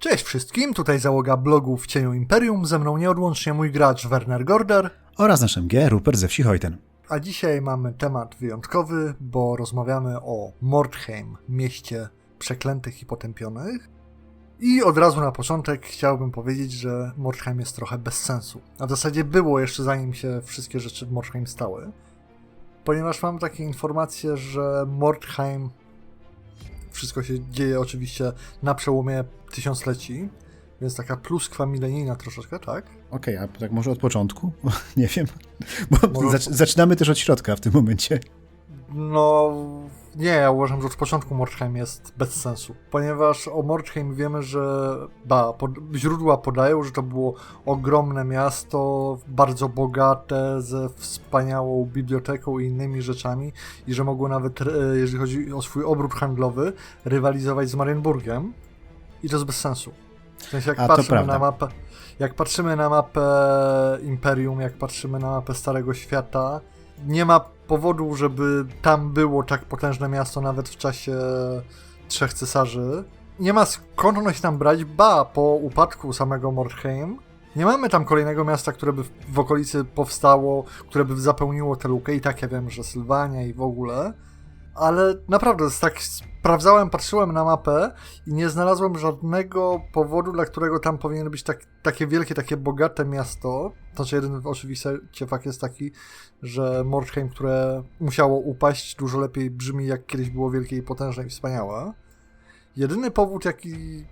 Cześć wszystkim, tutaj załoga blogu w cieniu Imperium, ze mną nieodłącznie mój gracz Werner Gorder, oraz nasz MG Rupert ze wsi Hojten. a dzisiaj mamy temat wyjątkowy, bo rozmawiamy o Mordheim, mieście przeklętych i potępionych. I od razu na początek chciałbym powiedzieć, że Mordheim jest trochę bez sensu. A w zasadzie było jeszcze zanim się wszystkie rzeczy w Mordheim stały. Ponieważ mam takie informacje, że Mordheim wszystko się dzieje oczywiście na przełomie tysiącleci, więc taka pluskwa milenijna troszeczkę, tak? Okej, a tak może od początku? Nie wiem. Bo Może- zac- zaczynamy też od środka w tym momencie. No, nie, ja uważam, że od początku Mordheim jest bez sensu, ponieważ o Mordheim wiemy, że ba, pod, źródła podają, że to było ogromne miasto, bardzo bogate, ze wspaniałą biblioteką i innymi rzeczami i że mogło nawet, e, jeżeli chodzi o swój obrót handlowy, rywalizować z Marienburgiem i to jest bez sensu. W sensie jak A, patrzymy prawda. na mapę, jak patrzymy na mapę Imperium, jak patrzymy na mapę Starego Świata, nie ma powodu, żeby tam było tak potężne miasto nawet w czasie Trzech Cesarzy. Nie ma skąd ono się tam brać, ba, po upadku samego Mordheim nie mamy tam kolejnego miasta, które by w, okolicy powstało, które by zapełniło tę lukę i tak ja wiem, że Sylwania i w ogóle, ale naprawdę, jest tak sprawdzałem, patrzyłem na mapę i nie znalazłem żadnego powodu, dla którego tam powinno być tak, takie wielkie, takie bogate miasto. Znaczy jeden oczywiście fakt jest taki, że Mordheim, które musiało upaść, dużo lepiej brzmi jak kiedyś było wielkie i potężne i wspaniałe. Jedyny powód, jaki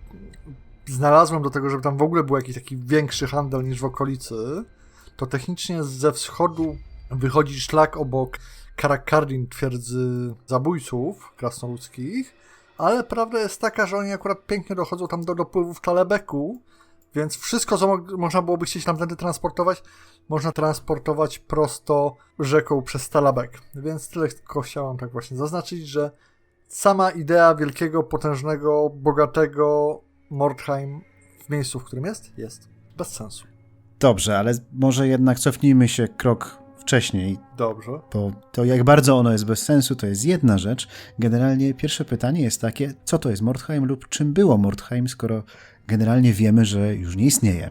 znalazłem do tego, żeby tam w ogóle był jakiś taki większy handel niż w okolicy, to technicznie ze wschodu wychodzi szlak obok Karakardin, twierdzy zabójców krasnoludzkich, ale prawda jest taka, że oni akurat pięknie dochodzą tam do dopływów Talebeku, więc wszystko, co mo- można byłoby chcieć tamtędy transportować, można transportować prosto rzeką przez Talabek. Więc tyle tylko chciałem tak właśnie zaznaczyć, że sama idea wielkiego, potężnego, bogatego Mordheim w miejscu, w którym jest, jest bez sensu. Dobrze, ale może jednak cofnijmy się krok wcześniej, Dobrze. bo to jak bardzo ono jest bez sensu, to jest jedna rzecz. Generalnie pierwsze pytanie jest takie, co to jest Mordheim lub czym było Mordheim, skoro generalnie wiemy, że już nie istnieje.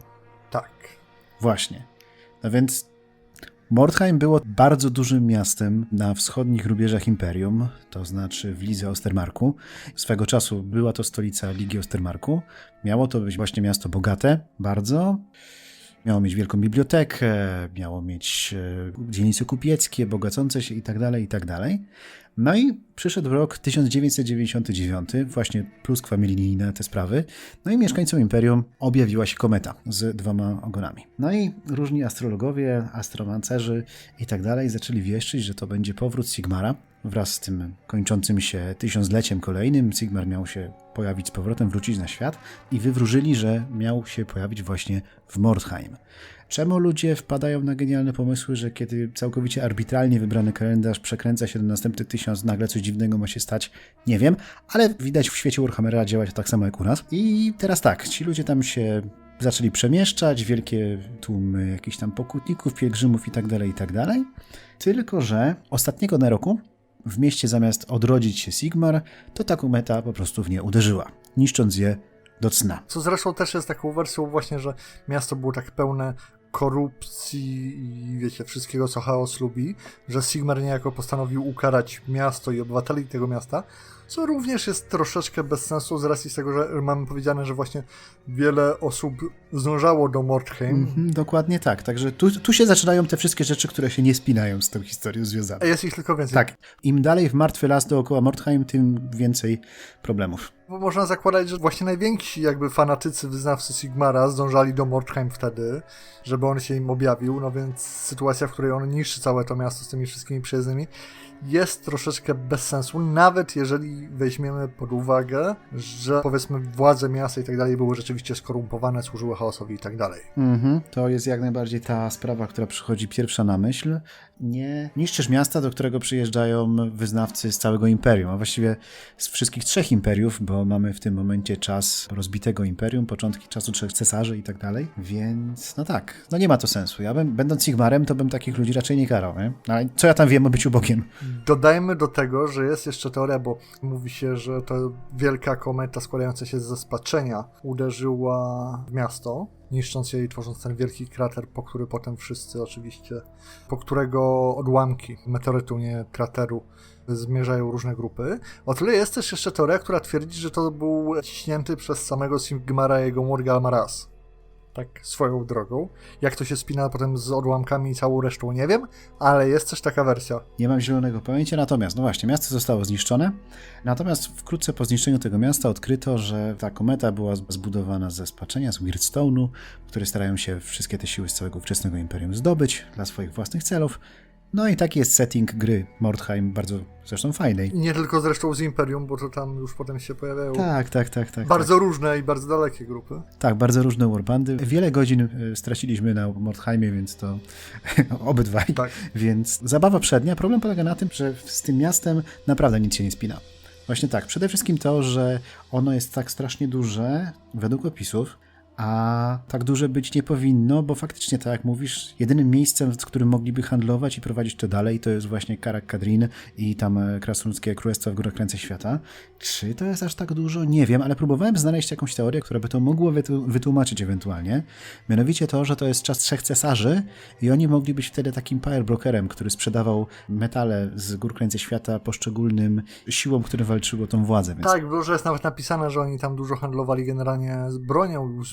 Tak. Właśnie. No więc Mordheim było bardzo dużym miastem na wschodnich rubieżach Imperium, to znaczy w Lidze Ostermarku. Swego czasu była to stolica Ligi Ostermarku. Miało to być właśnie miasto bogate, bardzo. Miało mieć wielką bibliotekę, miało mieć e, dzielnice kupieckie, bogacące się itd., itd. No i przyszedł rok 1999, właśnie pluskwa milenijna te sprawy, no i mieszkańcom Imperium objawiła się kometa z dwoma ogonami. No i różni astrologowie, astromancerzy i tak zaczęli wieszczyć, że to będzie powrót Sigmara. Wraz z tym kończącym się tysiącleciem kolejnym Sigmar miał się pojawić z powrotem, wrócić na świat i wywróżyli, że miał się pojawić właśnie w Mordheim. Czemu ludzie wpadają na genialne pomysły, że kiedy całkowicie arbitralnie wybrany kalendarz przekręca się do następny tysiąc, nagle coś dziwnego ma się stać? Nie wiem, ale widać w świecie Warhammera działa tak samo jak u nas. I teraz tak, ci ludzie tam się zaczęli przemieszczać, wielkie tłumy jakichś tam pokutników, pielgrzymów i tak dalej, i tak. Tylko, że ostatniego na roku w mieście zamiast odrodzić się Sigmar, to ta kometa po prostu w nie uderzyła, niszcząc je do cna. Co zresztą też jest taką wersją właśnie, że miasto było tak pełne korupcji i wiecie, wszystkiego co chaos lubi, że Sigmar niejako postanowił ukarać miasto i obywateli tego miasta, co również jest troszeczkę bez sensu z racji z tego, że mamy powiedziane, że właśnie wiele osób zdążało do Mordheim. Mhm, dokładnie tak. Także tu, tu się zaczynają te wszystkie rzeczy, które się nie spinają z tą historią A związane. jest ich tylko więcej. Tak. Im dalej w martwy las dookoła Mordheim, tym więcej problemów. Bo można zakładać, że właśnie najwięksi jakby fanatycy, wyznawcy Sigmara zdążali do Mordheim wtedy, żeby on się im objawił, no więc sytuacja, w której on niszczy całe to miasto z tymi wszystkimi przyjezdnymi, jest troszeczkę bez sensu, nawet jeżeli weźmiemy pod uwagę, że powiedzmy władze miasta i tak dalej były rzeczywiście skorumpowane, służyły chaosowi i tak dalej. Mhm, to jest jak najbardziej ta sprawa, która przychodzi pierwsza na myśl. Nie niszczysz miasta, do którego przyjeżdżają wyznawcy z całego imperium, a właściwie z wszystkich trzech imperiów, bo mamy w tym momencie czas rozbitego imperium, początki czasu trzech cesarzy i tak dalej. Więc no tak, no nie ma to sensu. Ja bym, będąc Sigmarem, to bym takich ludzi raczej nie karał, nie? No, Ale co ja tam wiem o byciu Bogiem? Dodajmy do tego, że jest jeszcze teoria, bo mówi się, że to wielka kometa składająca się ze spaczenia uderzyła w miasto, niszcząc je i tworząc ten wielki krater, po który potem wszyscy oczywiście, po którego odłamki meteorytu, nie krateru, zmierzają różne grupy. O tyle jest też jeszcze teoria, która twierdzi, że to był ciśnięty przez samego Sigmara jego Morga Maras. Tak swoją drogą. Jak to się spina potem z odłamkami i całą resztą, nie wiem, ale jest też taka wersja. Nie mam zielonego pojęcia, natomiast, no właśnie, miasto zostało zniszczone. Natomiast wkrótce po zniszczeniu tego miasta odkryto, że ta kometa była zbudowana ze spaczenia, z Weirdstone'u, które starają się wszystkie te siły z całego wczesnego imperium zdobyć dla swoich własnych celów. No i taki jest setting gry Mordheim, bardzo zresztą fajnej. Nie tylko zresztą z Imperium, bo to tam już potem się pojawiają Tak, tak, tak, tak. bardzo różne i bardzo dalekie grupy. Tak, tak bardzo różne warbandy. Wiele godzin y, straciliśmy na Mordheimie, więc to obydwaj. Tak. Więc zabawa przednia. Problem polega na tym, że z tym miastem naprawdę nic się nie spina. Właśnie tak, przede wszystkim to, że ono jest tak strasznie duże według opisów, a tak duże być nie powinno, bo faktycznie, tak jak mówisz, jedynym miejscem, w którym mogliby handlować i prowadzić to dalej, to jest właśnie Karak Kadrin i tam e, krasnoludzkie królestwo w górach Kręce Świata. Czy to jest aż tak dużo? Nie wiem, ale próbowałem znaleźć jakąś teorię, która by to wytu- wytłumaczyć ewentualnie. Mianowicie to, że to jest czas trzech cesarzy i oni mogli być wtedy takim power brokerem, który sprzedawał metale z gór Kręce Świata poszczególnym siłom, które walczyły o tą władzę. Więc... Tak, było, że jest nawet napisane, że oni tam dużo handlowali generalnie z bronią,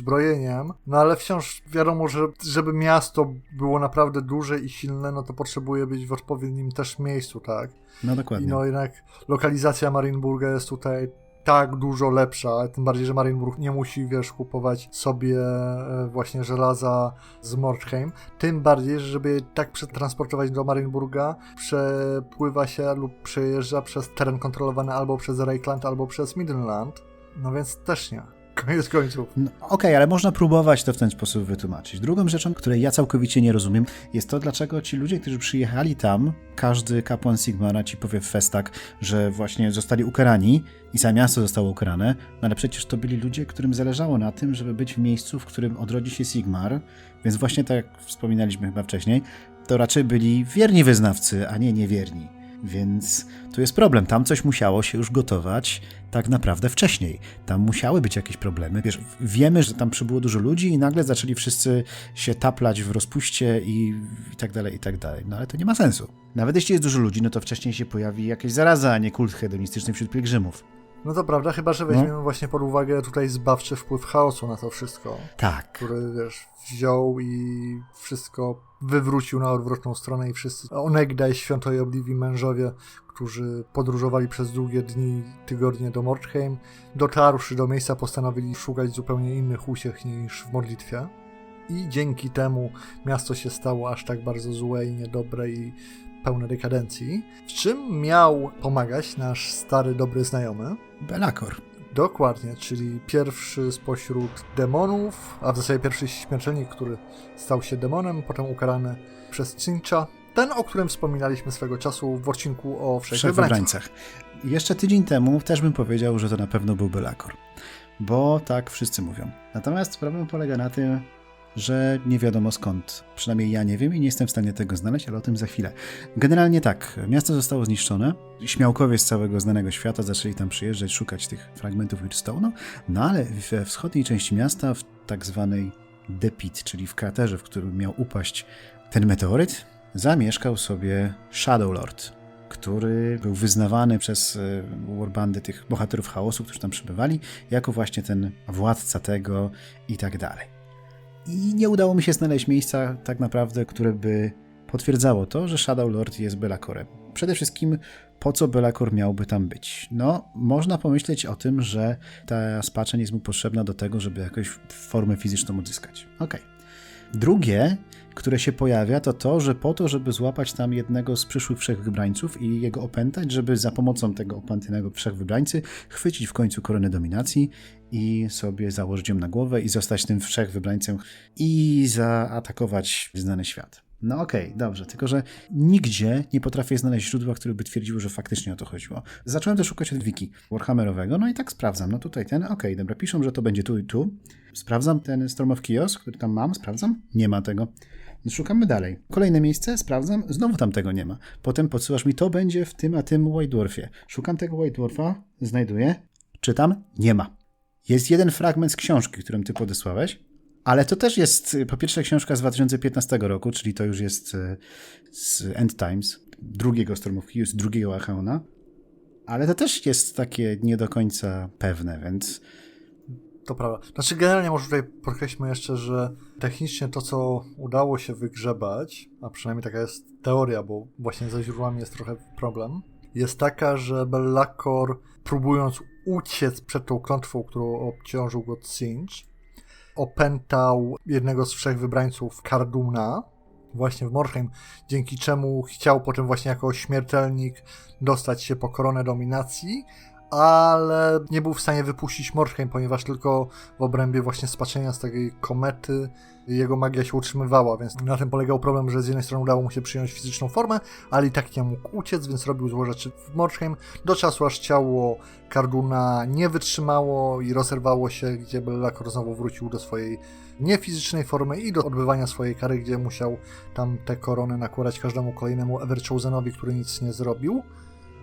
no ale wciąż wiadomo, że żeby miasto było naprawdę duże i silne, no to potrzebuje być w odpowiednim też miejscu, tak? No dokładnie. I no jednak lokalizacja Marienburga jest tutaj tak dużo lepsza, tym bardziej, że Marienburg nie musi, wiesz, kupować sobie e, właśnie żelaza z Mordheim, tym bardziej, że żeby tak przetransportować do Marienburga, przepływa się lub przejeżdża przez teren kontrolowany albo przez Reikland, albo przez Midland, no więc też nie. Koniec końców. No, Okej, okay, ale można próbować to w ten sposób wytłumaczyć. Drugą rzeczą, której ja całkowicie nie rozumiem, jest to, dlaczego ci ludzie, którzy przyjechali tam, każdy kapłan Sigmara ci powie w festach, że właśnie zostali ukarani i całe miasto zostało ukarane, no ale przecież to byli ludzie, którym zależało na tym, żeby być w miejscu, w którym odrodzi się Sigmar, więc właśnie tak jak wspominaliśmy chyba wcześniej, to raczej byli wierni wyznawcy, a nie niewierni. Więc tu jest problem. Tam coś musiało się już gotować tak naprawdę wcześniej. Tam musiały być jakieś problemy. Wiesz, wiemy, że tam przybyło dużo ludzi i nagle zaczęli wszyscy się taplać w rozpuście i, i tak dalej, i tak dalej. No ale to nie ma sensu. Nawet jeśli jest dużo ludzi, no to wcześniej się pojawi jakieś zaraza, a nie kult hedonistyczny wśród pielgrzymów. No to prawda, chyba że weźmiemy no. właśnie pod uwagę tutaj zbawczy wpływ chaosu na to wszystko. Tak. Który, wiesz, wziął i wszystko wywrócił na odwrotną stronę i wszyscy onegdaj świętoj obliwi mężowie, którzy podróżowali przez długie dni, tygodnie do Mordheim, dotarłszy do miejsca postanowili szukać zupełnie innych uciech niż w modlitwie. I dzięki temu miasto się stało aż tak bardzo złe i niedobre i pełne dekadencji. W czym miał pomagać nasz stary, dobry znajomy? Belakor. Dokładnie, czyli pierwszy spośród demonów, a w zasadzie pierwszy śmiertelnik, który stał się demonem, potem ukarany przez Cincha. Ten, o którym wspominaliśmy swego czasu w odcinku o Wszech Wybrańcach. Jeszcze tydzień temu też bym powiedział, że to na pewno był Belakor. Bo tak wszyscy mówią. Natomiast problem polega na tym, że nie wiadomo skąd. Przynajmniej ja nie wiem i nie jestem w stanie tego znaleźć, ale o tym za chwilę. Generalnie tak, miasto zostało zniszczone. Śmiałkowie z całego znanego świata zaczęli tam przyjeżdżać, szukać tych fragmentów Wirstone'u, no ale we wschodniej części miasta, w tak zwanej Depit, czyli w kraterze, w którym miał upaść ten meteoryt, zamieszkał sobie Shadow Lord, który był wyznawany przez warbandy tych bohaterów chaosu, którzy tam przybywali, jako właśnie ten władca tego i tak dalej. I nie udało mi się znaleźć miejsca tak naprawdę, które by potwierdzało to, że Shadow Lord jest Belakorem. Przede wszystkim, po co Belakor miałby tam być? No, można pomyśleć o tym, że ta spaczeń jest mu potrzebna do tego, żeby jakąś formę fizyczną odzyskać. Okej. Okay. Drugie, które się pojawia, to to, że po to, żeby złapać tam jednego z przyszłych trzech wybrańców i jego opętać, żeby za pomocą tego opętanego trzech wybrańcy chwycić w końcu koronę dominacji i sobie założyć ją na głowę i zostać tym wszech wybrańcem i zaatakować znany świat. No okej, okay, dobrze, tylko że nigdzie nie potrafię znaleźć źródła, które by twierdziło, że faktycznie o to chodziło. Zacząłem też szukać od wiki Warhammerowego, no i tak sprawdzam. No tutaj ten, okej, okay, dobra, piszą, że to będzie tu i tu. Sprawdzam ten Storm of Chaos, który tam mam, sprawdzam. Nie ma tego. Szukamy dalej. Kolejne miejsce, sprawdzam, znowu tam tego nie ma. Potem podsyłasz mi, to będzie w tym a tym White Dwarfie. Szukam tego White Dwarfa, znajduję, czytam, nie ma. Jest jeden fragment z książki, którą ty podesłałeś, ale to też jest, y, po pierwsze, książka z 2015 roku, czyli to już jest y, z End Times, drugiego Stormów z drugiego Archeona, ale to też jest takie nie do końca pewne, więc To prawda. Znaczy, generalnie może tutaj podkreślmy jeszcze, że technicznie to, co udało się wygrzebać, a przynajmniej taka jest teoria, bo właśnie ze źródłami jest trochę problem, jest taka, że Bellacor, próbując uciec przed tą klątwą, którą obciążył go Singe, opętał jednego z trzech wybrańców Karduna, właśnie w Morheim, dzięki czemu chciał potem właśnie jako śmiertelnik dostać się po koronę dominacji, ale nie był w stanie wypuścić Morheim, ponieważ tylko w obrębie właśnie spaczenia z tej komety jego magia się utrzymywała, więc na tym polegał problem, że z jednej strony udało mu się przyjąć fizyczną formę, ale i tak nie mógł uciec, więc robił złe rzeczy w Morheim, do czasu aż ciało Karduna nie wytrzymało i rozerwało się, gdzie Bellacor znowu wrócił do swojej niefizycznej formy i do odbywania swojej kary, gdzie musiał tam te korony nakładać każdemu kolejnemu Everchosenowi, który nic nie zrobił.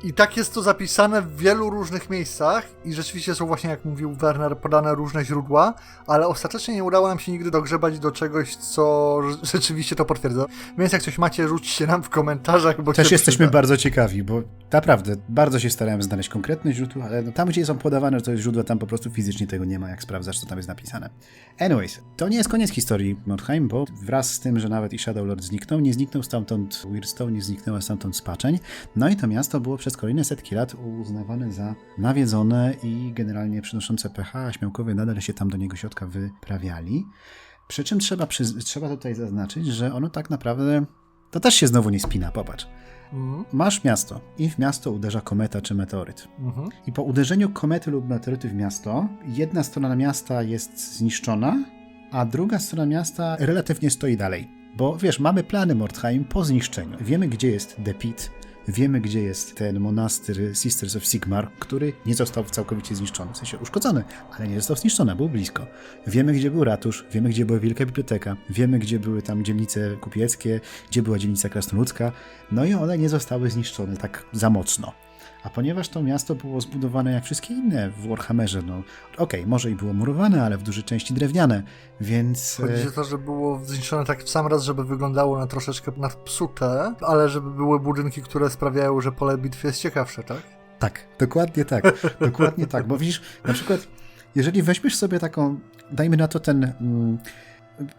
I tak jest to zapisane w wielu różnych miejscach i rzeczywiście są właśnie, jak mówił Werner, podane różne źródła, ale ostatecznie nie udało nam się nigdy dogrzebać do czegoś, co rzeczywiście to potwierdza. Więc jak coś macie, rzućcie nam w komentarzach, bo też jesteśmy przyda. bardzo ciekawi, bo naprawdę bardzo się starałem znaleźć konkretne źródła, ale no tam, gdzie są podawane, to jest źródła, tam po prostu fizycznie tego nie ma, jak sprawdzasz, co tam jest napisane. Anyways, to nie jest koniec historii Mordheim, bo wraz z tym, że nawet i Shadow Lord zniknął, nie zniknął stamtąd Weirdstone, nie zniknęła stamtąd Spaczeń, no i to miasto było przez kolejne setki lat uznawane za nawiedzone i generalnie przynoszące pH, a śmiałkowie nadal się tam do niego środka wyprawiali. Przy czym trzeba, przyz- trzeba tutaj zaznaczyć, że ono tak naprawdę to też się znowu nie spina, popatrz. Mhm, Masz miasto i w miasto uderza kometa czy meteoryt. mhm. I po uderzeniu komety lub meteoryty w miasto, jedna strona miasta jest zniszczona, a druga strona miasta relatywnie stoi dalej. Bo wiesz, mamy plany Mordheim po zniszczeniu. Wiemy, gdzie jest The Pit, wiemy, gdzie jest ten monastyr Sisters of Sigmar, który nie został całkowicie zniszczony, w sensie uszkodzony, ale nie został zniszczony, był blisko. Wiemy, gdzie był ratusz, wiemy, gdzie była wielka biblioteka, wiemy, gdzie były tam dzielnice kupieckie, gdzie była dzielnica krasnoludzka, no i one nie zostały zniszczone tak za mocno. A ponieważ to miasto było zbudowane jak wszystkie inne w Warhammerze, no okej, może i było murowane, ale w dużej części drewniane, więc... e, Chodzi o to, że było zniszczone tak w sam raz, żeby wyglądało na troszeczkę nadpsute, ale żeby były budynki, które sprawiają, że pole bitwy jest ciekawsze, tak? Tak, dokładnie tak, dokładnie tak, bo widzisz, na przykład, jeżeli weźmiesz sobie taką, dajmy na to ten... Mm,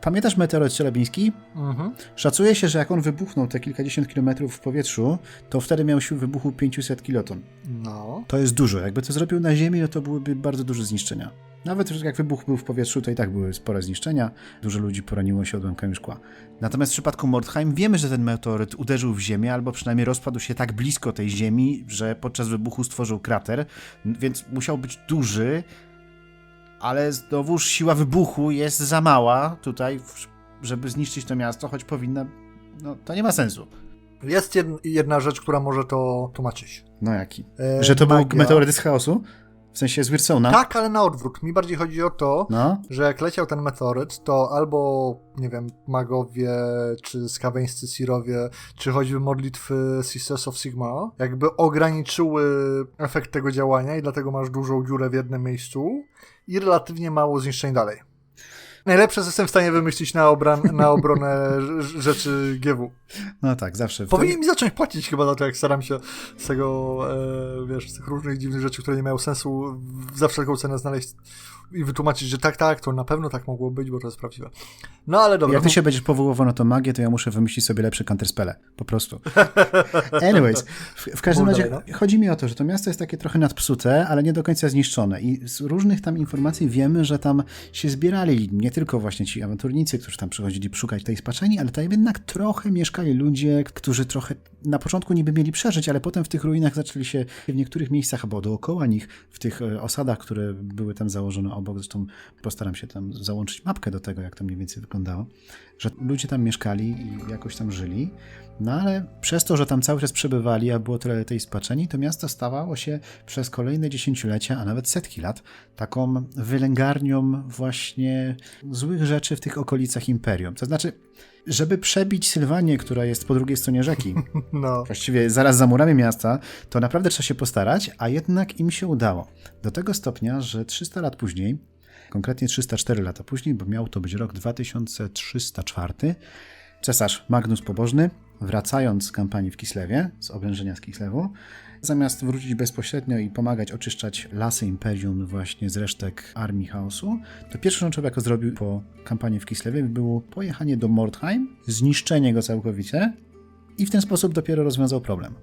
Pamiętasz meteoryt cielebiński? Mhm. Szacuje się, że jak on wybuchnął te kilkadziesiąt kilometrów w powietrzu, to wtedy miał siłę wybuchu 500 kiloton. No. To jest dużo. Jakby to zrobił na Ziemi, no to byłyby bardzo duże zniszczenia. Nawet jak wybuch był w powietrzu, to i tak były spore zniszczenia. Dużo ludzi poraniło się odłamkami szkła. Natomiast w przypadku Mordheim wiemy, że ten meteoryt uderzył w Ziemię, albo przynajmniej rozpadł się tak blisko tej Ziemi, że podczas wybuchu stworzył krater, więc musiał być duży, ale znowuż siła wybuchu jest za mała tutaj, żeby zniszczyć to miasto, choć powinna... No, to nie ma sensu. Jest jed- jedna rzecz, która może to tłumaczyć. No jaki? E, Że to był meteoryt z chaosu? W sensie z Wirsona? Tak, ale na odwrót. Mi bardziej chodzi o to, No. że jak leciał ten meteoryt, to albo, nie wiem, magowie, czy skaweńscy Sirowie, czy choćby modlitwy Sisters of Sigma, jakby ograniczyły efekt tego działania i dlatego masz dużą dziurę w jednym miejscu i relatywnie mało zniszczeń dalej. Najlepsze co jestem w stanie wymyślić na, obran- na obronę rz- rzeczy GW. No tak, zawsze. Powinien mi zacząć płacić chyba za to, jak staram się z tego, e, wiesz, z tych różnych dziwnych rzeczy, które nie mają sensu, za wszelką cenę znaleźć i wytłumaczyć, że tak, tak, to na pewno tak mogło być, bo to jest prawdziwe. No ale dobra. Jak ty się będziesz powoływał na to magię, to ja muszę wymyślić sobie lepszy counterspell. Po prostu. Anyways, w, w każdym razie dalej, chodzi mi o to, że to miasto jest takie trochę nadpsute, ale nie do końca zniszczone. I z różnych tam informacji wiemy, że tam się zbierali nie tylko właśnie ci awanturnicy, którzy tam przychodzili szukać tej spaczeni, ale tam jednak trochę mieszkali ludzie, którzy trochę na początku niby mieli przeżyć, ale potem w tych ruinach zaczęli się w niektórych miejscach albo dookoła nich, w tych e, osadach, które były tam założone obok, zresztą postaram się tam załączyć mapkę do tego, jak to mniej więcej wyglądało, że ludzie tam mieszkali i jakoś tam żyli, no ale przez to, że tam cały czas przebywali, a było tyle tej spaczeni, to miasto stawało się przez kolejne dziesięciolecia, a nawet setki lat, taką wylęgarnią właśnie złych rzeczy w tych okolicach imperium. To znaczy, żeby przebić Sylwanię, która jest po drugiej stronie rzeki, No. właściwie zaraz za murami miasta, to naprawdę trzeba się postarać, a jednak im się udało. Do tego stopnia, że 300 lat później, konkretnie 304 lata później, bo miał to być rok 2304, cesarz Magnus Pobożny, wracając z kampanii w Kislewie, z oblężenia z Kislewu, zamiast wrócić bezpośrednio i pomagać oczyszczać lasy Imperium właśnie z resztek armii chaosu, to pierwszą rzeczą, jaką zrobił po kampanii w Kislewie, było pojechanie do Mordheim, zniszczenie go całkowicie i w ten sposób dopiero rozwiązał problem.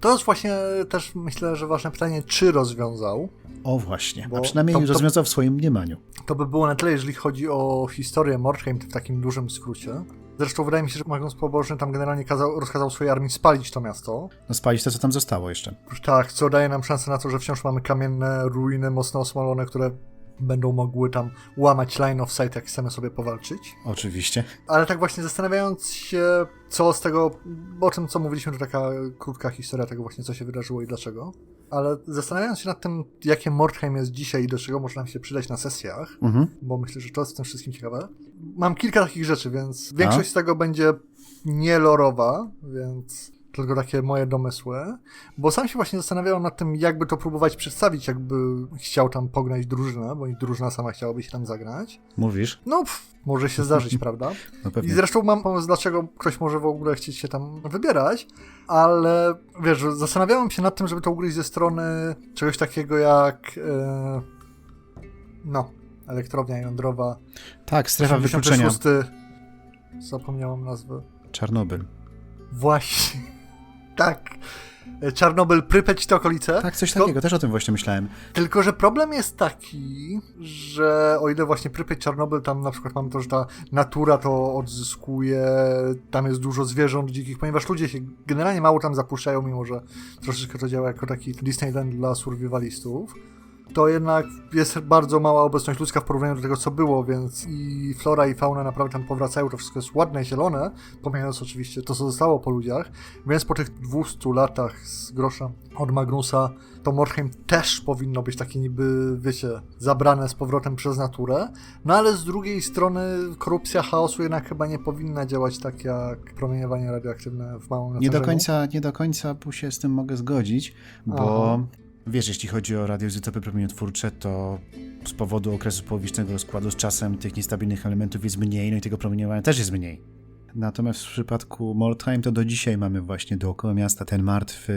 To jest właśnie też myślę, że ważne pytanie, czy rozwiązał. O właśnie, Bo a przynajmniej to- to- rozwiązał w swoim mniemaniu. To by było na tyle, jeżeli chodzi o historię Mordheim w takim dużym skrócie. Zresztą wydaje mi się, że Magnus Pobożny tam generalnie kazał, rozkazał swojej armii spalić to miasto. No spalić to, co tam zostało jeszcze. Tak, co daje nam szansę na to, że wciąż mamy kamienne ruiny mocno osmalone, które będą mogły tam łamać line of sight, jak chcemy sobie powalczyć. Oczywiście. Ale tak właśnie zastanawiając się, co z tego, bo o tym, co mówiliśmy, to taka krótka historia tego właśnie, co się wydarzyło i dlaczego. Ale zastanawiając się nad tym, jakie Mordheim jest dzisiaj i do czego może nam się przydać na sesjach, Mhm. bo myślę, że to jest w tym wszystkim ciekawe. Mam kilka takich rzeczy, więc większość z tego będzie nielorowa, więc tylko takie moje domysły. Bo sam się właśnie zastanawiałem nad tym, jakby to próbować przedstawić, jakby chciał tam pognać drużynę, bo i drużyna sama chciałaby się tam zagrać. Mówisz? No, pff, może się zdarzyć, prawda? No I zresztą mam pomysł, dlaczego ktoś może w ogóle chcieć się tam wybierać, ale wiesz, zastanawiałem się nad tym, żeby to ugryźć ze strony czegoś takiego jak e, no, elektrownia jądrowa. Tak, strefa wykluczenia. 86. Zapomniałam nazwy. Czarnobyl. Właśnie. Tak. Czarnobyl, Prypeć i te okolice. Tak, coś To- takiego, też o tym właśnie myślałem. Tylko, że problem jest taki, że o ile właśnie Prypeć, Czarnobyl, tam na przykład mamy to, że ta natura to odzyskuje, tam jest dużo zwierząt dzikich, ponieważ ludzie się generalnie mało tam zapuszczają, mimo że troszeczkę to działa jako taki Disneyland dla survivalistów, to jednak jest bardzo mała obecność ludzka w porównaniu do tego, co było, więc i flora i fauna naprawdę tam powracają, to wszystko jest ładne, zielone, pomijając oczywiście to, co zostało po ludziach, więc po tych 200 latach z grosza od Magnusa, to Mordheim też powinno być takie niby, wiecie, zabrane z powrotem przez naturę, no ale z drugiej strony korupcja chaosu jednak chyba nie powinna działać tak jak promieniowanie radioaktywne w małym Nie do końca, nie do końca tu się z tym mogę zgodzić, bo Aha. Wiesz, jeśli chodzi o radioizotopy promieniotwórcze, to z powodu okresu połowicznego rozkładu z czasem tych niestabilnych elementów jest mniej, no i tego promieniowania też jest mniej. Natomiast w przypadku Mordheim to do dzisiaj mamy właśnie dookoła miasta ten martwy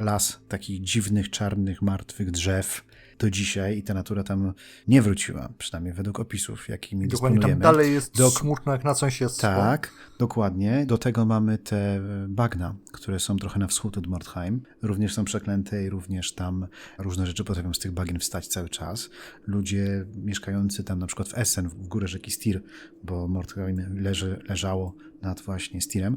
las takich dziwnych, czarnych, martwych drzew do dzisiaj i ta natura tam nie wróciła, przynajmniej według opisów, jakimi Dokładnie, tam dysponujemy. dalej jest Dok- smutno jak na sąsiedztwo. Tak, dokładnie. Do tego mamy te bagna, które są trochę na wschód od Mordheim. Również są przeklęte i również tam różne rzeczy potrafią z tych bagien wstać cały czas. Ludzie mieszkający tam na przykład w Essen, w górę rzeki Stir, bo Mordheim leży, leżało nad właśnie Stirem.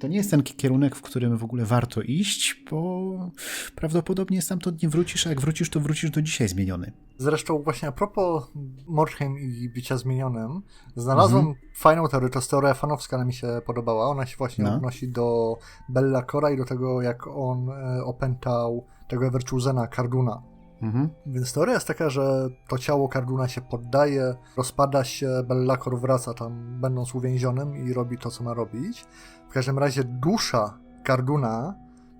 To nie jest ten kierunek, w którym w ogóle warto iść, bo prawdopodobnie stamtąd nie wrócisz, a jak wrócisz, to wrócisz do dzisiaj zmieniony. Zresztą właśnie a propos Mordheim i bycia zmienionym, znalazłem Mhm. fajną teorię, to jest teoria fanowska, ale mi się podobała. Ona się właśnie No. odnosi do Bella Cora i do tego, jak on e, opętał tego Everchusena, Carduna. Mhm. Więc teoria jest taka, że to ciało Carduna się poddaje, rozpada się, Bellacor wraca tam, będąc uwięzionym i robi to, co ma robić. W każdym razie dusza Carduna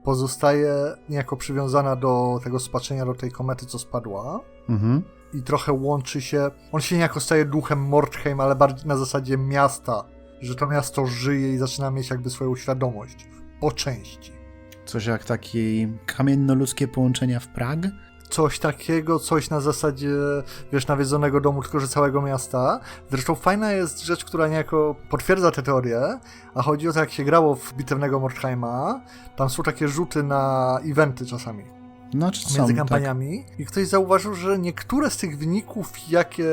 pozostaje niejako przywiązana do tego spaczenia, do tej komety, co spadła Mhm. i trochę łączy się. On się niejako staje duchem Mordheim, ale bardziej na zasadzie miasta, że to miasto żyje i zaczyna mieć jakby swoją świadomość po części. Coś jak takie kamienno-ludzkie połączenia w Prag? Coś takiego, coś na zasadzie, wiesz, nawiedzonego domu, tylko że całego miasta. Zresztą fajna jest rzecz, która niejako potwierdza tę teorię, a chodzi o to, jak się grało w bitewnego Mordheima. Tam są takie rzuty na eventy czasami. No, czy są, między tak. kampaniami i ktoś zauważył, że niektóre z tych wyników, jakie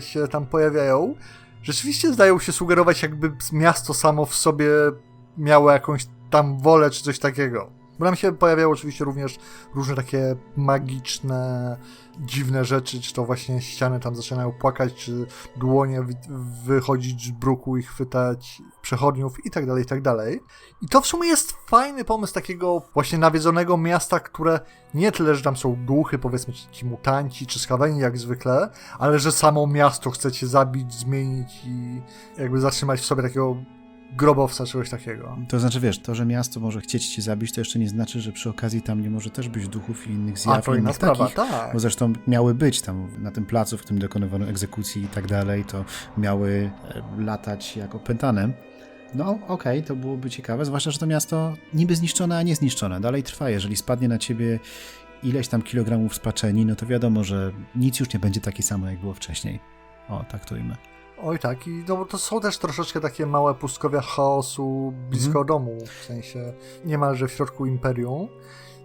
się tam pojawiają, rzeczywiście zdają się sugerować, jakby miasto samo w sobie miało jakąś tam wolę czy coś takiego. Bo nam się pojawiały oczywiście również różne takie magiczne, dziwne rzeczy, czy to właśnie ściany tam zaczynają płakać, czy dłonie wy- wychodzić z bruku i chwytać przechodniów i tak dalej, i tak dalej. I to w sumie jest fajny pomysł takiego właśnie nawiedzonego miasta, które nie tyle, że tam są duchy, powiedzmy ci mutanci czy skaweni jak zwykle, ale że samo miasto chcecie zabić, zmienić i jakby zatrzymać w sobie takiego grobowca, czegoś takiego. To znaczy, wiesz, to, że miasto może chcieć cię zabić, to jeszcze nie znaczy, że przy okazji tam nie może też być duchów i innych A zjaw, to inna sprawa, takich. tak. Bo zresztą miały być tam na tym placu, w którym dokonywano egzekucji i tak dalej, to miały e, latać jak opętane. No, okej, to byłoby ciekawe, zwłaszcza, że to miasto niby zniszczone, a nie zniszczone. Dalej trwa. Jeżeli spadnie na ciebie ileś tam kilogramów spaczeni, no to wiadomo, że nic już nie będzie takie samo, jak było wcześniej. O, tak to ujmę. Oj tak, i no, to są też troszeczkę takie małe pustkowia chaosu blisko Mhm. domu, w sensie niemalże w środku imperium.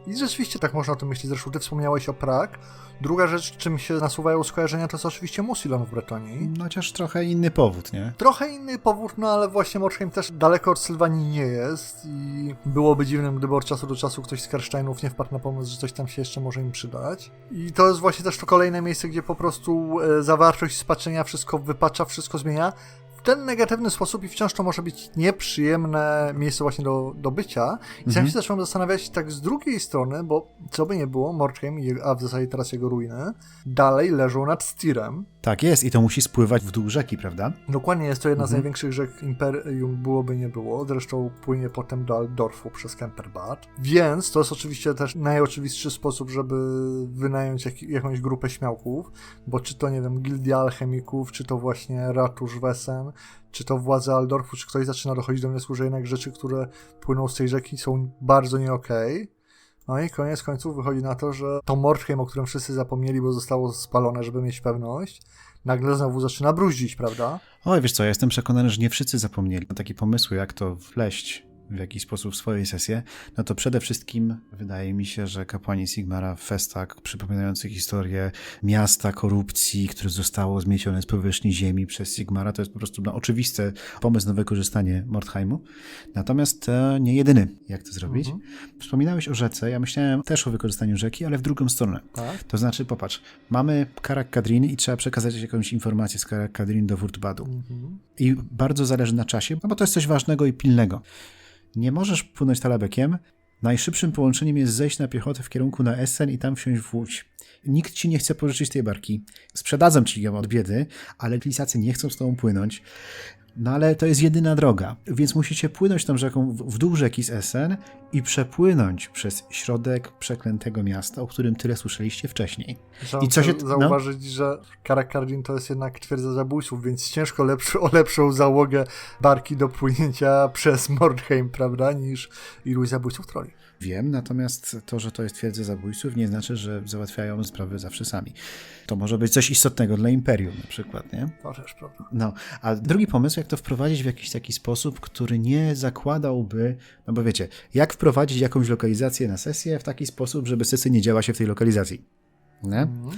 I rzeczywiście tak można o tym myśleć. Zresztą ty wspomniałeś o Prag. Druga rzecz, czym się nasuwają skojarzenia, to jest oczywiście Musilon w Bretonii. No, chociaż trochę inny powód, nie? Trochę inny powód, no ale właśnie Morsheim też daleko od Sylwanii nie jest i byłoby dziwnym, gdyby od czasu do czasu ktoś z Karsztajnów nie wpadł na pomysł, że coś tam się jeszcze może im przydać. I to jest właśnie też to kolejne miejsce, gdzie po prostu e, zawartość spaczenia wszystko wypacza, wszystko zmienia ten negatywny sposób i wciąż to może być nieprzyjemne miejsce właśnie do, do bycia. I sam Mhm. się zacząłem zastanawiać tak z drugiej strony, bo co by nie było, Morsheim, i- a w zasadzie teraz jego ruiny, dalej leżą nad Stirem, Tak jest i to musi spływać w dół rzeki, prawda? Dokładnie, jest to jedna z Mhm. największych rzek Imperium, byłoby nie było. Zresztą płynie potem do Aldorfu przez Kemperbad. Więc to jest oczywiście też najoczywistszy sposób, żeby wynająć jak, jakąś grupę śmiałków, bo czy to, nie wiem, Gildia Alchemików, czy to właśnie Ratusz Wesen, czy to władze Aldorfu, czy ktoś zaczyna dochodzić do wniosku, że jednak rzeczy, które płyną z tej rzeki są bardzo nie okej. No i koniec końców wychodzi na to, że to Mordheim, o którym wszyscy zapomnieli, bo zostało spalone, żeby mieć pewność, nagle znowu zaczyna bruździć, prawda? Oj, wiesz co, ja jestem przekonany, że nie wszyscy zapomnieli takie pomysły, jak to wpleść w jakiś sposób swoje sesje, no to przede wszystkim wydaje mi się, że kapłani Sigmara w festach przypominający historię miasta korupcji, które zostało zmiecione z powierzchni ziemi przez Sigmara, to jest po prostu no, oczywisty pomysł na wykorzystanie Mordheimu. Natomiast to nie jedyny, jak to zrobić. Mhm. Wspominałeś o rzece, ja myślałem też o wykorzystaniu rzeki, ale w drugą stronę. Tak? To znaczy, popatrz, mamy Karak Kadrin i trzeba przekazać jakąś informację z Karak Kadrin do Wurtbadu. Mhm. I bardzo zależy na czasie, no bo to jest coś ważnego i pilnego. Nie możesz płynąć talabekiem. Najszybszym połączeniem jest zejść na piechotę w kierunku na Essen i tam wsiąść w łódź. Nikt ci nie chce pożyczyć tej barki. Sprzedadzą ci ją od biedy, ale lisacy nie chcą z tobą płynąć. No ale to jest jedyna droga, więc musicie płynąć tą rzeką w dół rzeki z Essen i przepłynąć przez środek przeklętego miasta, o którym tyle słyszeliście wcześniej. Trzeba I co się- zauważyć, że Karakardin to jest jednak twierdza zabójców, więc ciężko lepszy, o lepszą załogę barki do płynięcia przez Mordheim, prawda, niż iluś zabójców troli. Wiem, natomiast to, że to jest twierdza zabójców, nie znaczy, że załatwiają sprawy zawsze sami. To może być coś istotnego dla imperium, na przykład, nie? Też, prawda. No, a drugi pomysł, jak to wprowadzić w jakiś taki sposób, który nie zakładałby, no bo wiecie, jak wprowadzić jakąś lokalizację na sesję w taki sposób, żeby sesja nie działa się w tej lokalizacji. Nie? Mhm.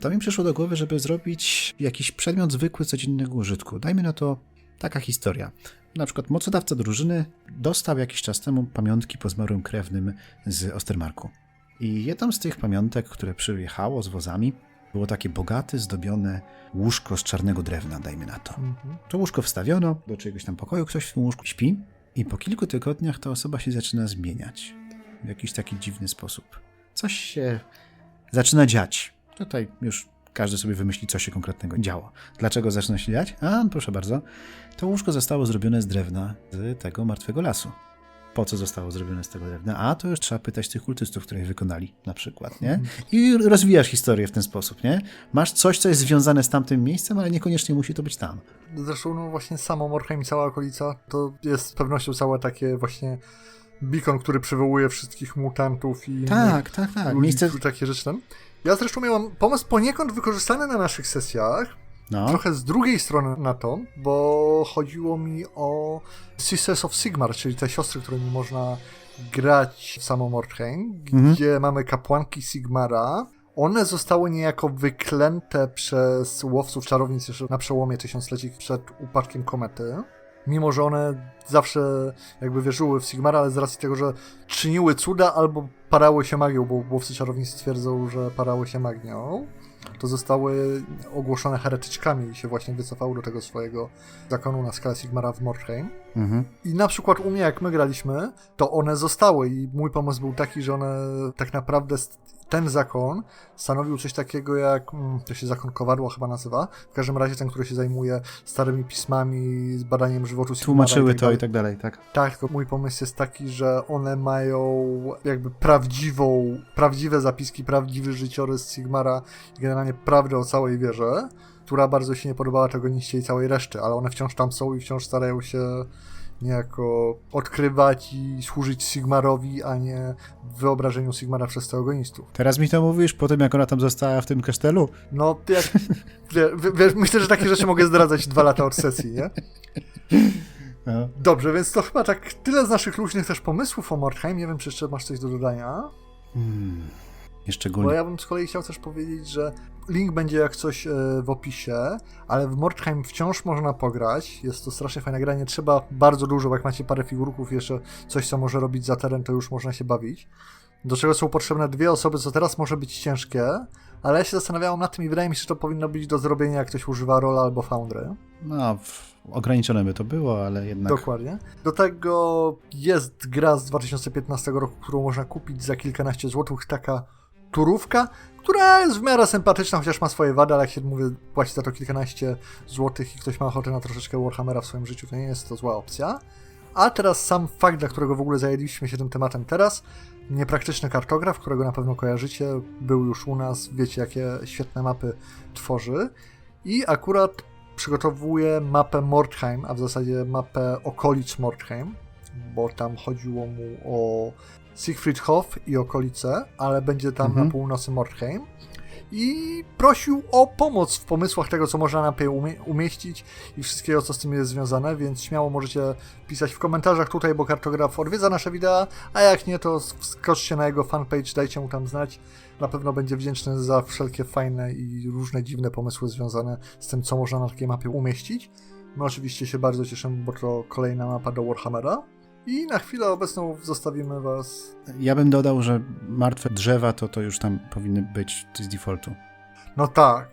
To mi przyszło do głowy, żeby zrobić jakiś przedmiot zwykły, codziennego użytku. Dajmy na to taka historia. Na przykład mocodawca drużyny dostał jakiś czas temu pamiątki po zmarłym krewnym z Ostermarku. I jedną z tych pamiątek, które przyjechało z wozami, było takie bogate, zdobione łóżko z czarnego drewna, dajmy na to. Mhm. To łóżko wstawiono do czegoś tam pokoju, ktoś w tym łóżku śpi i po kilku tygodniach ta osoba się zaczyna zmieniać w jakiś taki dziwny sposób. Coś się zaczyna dziać. Tutaj już każdy sobie wymyśli, co się konkretnego działo. Dlaczego zaczyna się dziać? A, proszę bardzo. To łóżko zostało zrobione z drewna z tego martwego lasu. Po co zostało zrobione z tego drewna? A, to już trzeba pytać tych kultystów, które je wykonali, na przykład, nie? I rozwijasz historię w ten sposób, nie? Masz coś, co jest związane z tamtym miejscem, ale niekoniecznie musi to być tam. Zresztą no właśnie samo Mordheim, cała okolica, to jest z pewnością całe takie właśnie beacon, który przywołuje wszystkich mutantów i Tak, tak, tak. ludzi, Miejsce. takie rzeczy tam. Ja zresztą miałam pomysł poniekąd wykorzystany na naszych sesjach, No. trochę z drugiej strony na to, bo chodziło mi o Sisters of Sigmar, czyli te siostry, którymi można grać w samą Mordheim, Mhm. gdzie mamy kapłanki Sigmara. One zostały niejako wyklęte przez łowców czarownic jeszcze na przełomie tysiącleci przed upadkiem komety. Mimo, że one zawsze jakby wierzyły w Sigmara, ale z racji tego, że czyniły cuda albo parały się magią, bo łowcy czarownic twierdzą, że parały się magią, to zostały ogłoszone heretyczkami i się właśnie wycofały do tego swojego zakonu na skalę Sigmara w Mordheim. Mhm. I na przykład u mnie, jak my graliśmy, to one zostały i mój pomysł był taki, że one tak naprawdę ten zakon stanowił coś takiego jak, mm, to się zakon kowadła chyba nazywa, w każdym razie ten, który się zajmuje starymi pismami, z badaniem żywotu Tłumaczyły i tak to i tak dalej, tak. Tak, tylko mój pomysł jest taki, że one mają jakby prawdziwą, prawdziwe zapiski, prawdziwy życiorys Sigmara i generalnie prawdę o całej wieży, która bardzo się nie podobała tego niście i całej reszty, ale one wciąż tam są i wciąż starają się niejako odkrywać i służyć Sigmarowi, a nie wyobrażeniu Sigmara przez teogonistów. Teraz mi to mówisz po tym, jak ona tam została w tym kasztelu? No, jak, wie, wiesz, myślę, że takie rzeczy mogę zdradzać dwa lata od sesji, nie? No. Dobrze, więc to chyba tak tyle z naszych luźnych też pomysłów o Mordheim. Nie wiem, czy jeszcze masz coś do dodania. Hmm. Bo Nieszczególnie. ja bym z kolei chciał też powiedzieć, że link będzie jak coś e, w opisie, ale w Mordheim wciąż można pograć. Jest to strasznie fajne granie. Trzeba bardzo dużo, bo jak macie parę figurków, jeszcze coś, co może robić za teren, to już można się bawić. Do czego są potrzebne dwie osoby, co teraz może być ciężkie, ale ja się zastanawiałem nad tym i wydaje mi się, że to powinno być do zrobienia, jak ktoś używa rola albo foundry. No, ograniczone by to było, ale jednak. Dokładnie. Do tego jest gra z 2015 roku, którą można kupić za kilkanaście złotych, taka turówka, która jest w miarę sympatyczna, chociaż ma swoje wady, ale jak się mówię, płaci za to kilkanaście złotych i ktoś ma ochotę na troszeczkę Warhammera w swoim życiu, to nie jest to zła opcja. A teraz sam fakt, dla którego w ogóle zajęliśmy się tym tematem teraz, niepraktyczny kartograf, którego na pewno kojarzycie, był już u nas, wiecie jakie świetne mapy tworzy i akurat przygotowuje mapę Mordheim, a w zasadzie mapę okolic Mordheim, bo tam chodziło mu o Siegfriedhof i okolice, ale będzie tam Mhm. na północy Mordheim. I prosił o pomoc w pomysłach tego, co można na mapie umie- umieścić i wszystkiego, co z tym jest związane, więc śmiało możecie pisać w komentarzach tutaj, bo kartograf odwiedza nasze wideo, a jak nie, to skoczcie na jego fanpage, dajcie mu tam znać. Na pewno będzie wdzięczny za wszelkie fajne i różne dziwne pomysły związane z tym, co można na takiej mapie umieścić. My oczywiście się bardzo cieszymy, bo to kolejna mapa do Warhammera. I na chwilę obecną zostawimy Was. Ja bym dodał, że martwe drzewa to, to już tam powinny być z defaultu. No tak.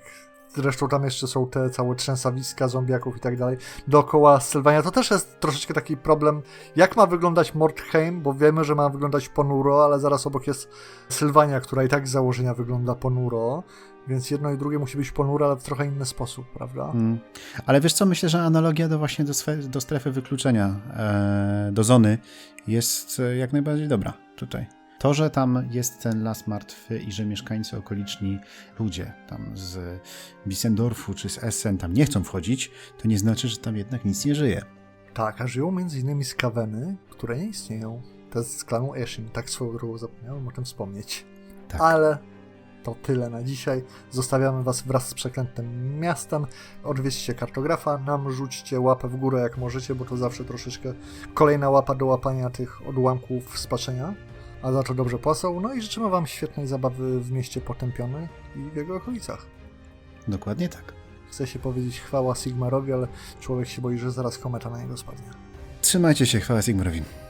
Zresztą tam jeszcze są te całe trzęsawiska, zombiaków i tak dalej. Dookoła Sylwania to też jest troszeczkę taki problem, jak ma wyglądać Mordheim, bo wiemy, że ma wyglądać ponuro, ale zaraz obok jest Sylwania, która i tak z założenia wygląda ponuro, więc jedno i drugie musi być ponuro, ale w trochę inny sposób, prawda? Mm. Ale wiesz co, myślę, że analogia do właśnie do, swe, do strefy wykluczenia, e, do zony jest e, jak najbardziej dobra tutaj. To, że tam jest ten las martwy i że mieszkańcy okoliczni ludzie tam z Bissendorfu czy z Essen tam nie chcą wchodzić, to nie znaczy, że tam jednak nic nie żyje. Tak, a żyją między innymi skaweny, które nie istnieją. To jest z klanu Eshin, tak swoją drogą zapomniałem o tym wspomnieć. Tak. Ale to tyle na dzisiaj. Zostawiamy Was wraz z przeklętym miastem. Odwieźcie kartografa, nam rzućcie łapę w górę jak możecie, bo to zawsze troszeczkę kolejna łapa do łapania tych odłamków spaczenia. A za to dobrze płacą. No i życzymy Wam świetnej zabawy w mieście potępionych i w jego okolicach. Dokładnie tak. Chce się powiedzieć chwała Sigmarowi, ale człowiek się boi, że zaraz kometa na niego spadnie. Trzymajcie się, chwała Sigmarowi.